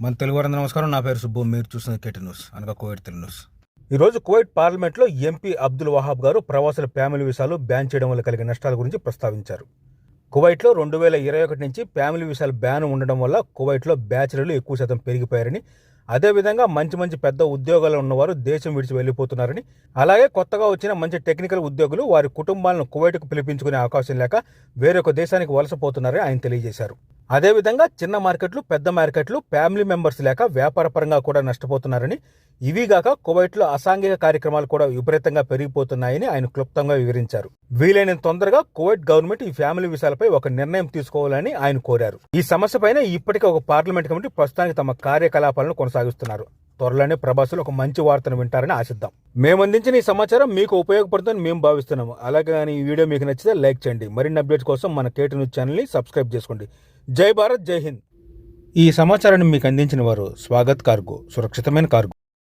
మన తెలుగు వారందరూ నమస్కారం. నా పేరు సుబ్బు. మీరు చూసిన కేటీ న్యూస్. అనగా కోవిడ్ తెలుగు న్యూస్. ఈరోజు కువైట్ పార్లమెంట్లో ఎంపీ అబ్దుల్ వహాబ్ గారు ప్రవాసుల ఫ్యామిలీ వీసాలు బ్యాన్ చేయడం వల్ల కలిగే నష్టాల గురించి ప్రస్తావించారు. కువైట్లో రెండు వేల ఇరవై ఒకటి నుంచి ఫ్యామిలీ వీసాలు బ్యాన్ ఉండడం వల్ల కువైట్లో బ్యాచిలర్లు ఎక్కువ శాతం పెరిగిపోయారని అదేవిధంగా మంచి మంచి పెద్ద ఉద్యోగాలు ఉన్నవారు దేశం విడిచి వెళ్ళిపోతున్నారని అలాగే కొత్తగా వచ్చిన మంచి టెక్నికల్ ఉద్యోగులు వారి కుటుంబాలను కువైట్కు పిలిపించుకునే అవకాశం లేక వేరొక దేశానికి వలసపోతున్నారని ఆయన తెలియజేశారు. అదేవిధంగా చిన్న మార్కెట్లు పెద్ద మార్కెట్లు ఫ్యామిలీ మెంబర్స్ లేక వ్యాపారపరంగా కూడా నష్టపోతున్నారని ఇవిగాక కువైట్లో అసాంఘిక కార్యక్రమాలు కూడా విపరీతంగా పెరిగిపోతున్నాయని ఆయన క్లుప్తంగా వివరించారు. వీలైనంత తొందరగా కువైట్ గవర్నమెంట్ ఈ ఫ్యామిలీ విషయాలపై ఒక నిర్ణయం తీసుకోవాలని ఆయన కోరారు. ఈ సమస్యపైన ఇప్పటికే ఒక పార్లమెంట్ కమిటీ ప్రస్తుతానికి తమ కార్యకలాపాలను కొనసాగిస్తున్నారు. త్వరలోనే ప్రభాసులు ఒక మంచి వార్తను వింటారని ఆశిద్దాం. మేము అందించిన ఈ సమాచారం మీకు ఉపయోగపడుతుందని మేము భావిస్తున్నాము. అలాగే ఈ వీడియో మీకు నచ్చితే లైక్ చేయండి. మరిన్ని అప్డేట్స్ కోసం మన కేటీ న్యూస్ ఛానల్ని సబ్స్క్రైబ్ చేసుకోండి. జై భారత్ జై హింద్. ఈ సమాచారాన్ని మీకు అందించిన వారు స్వాగత్ కార్గో సురక్షితమైన కార్గో.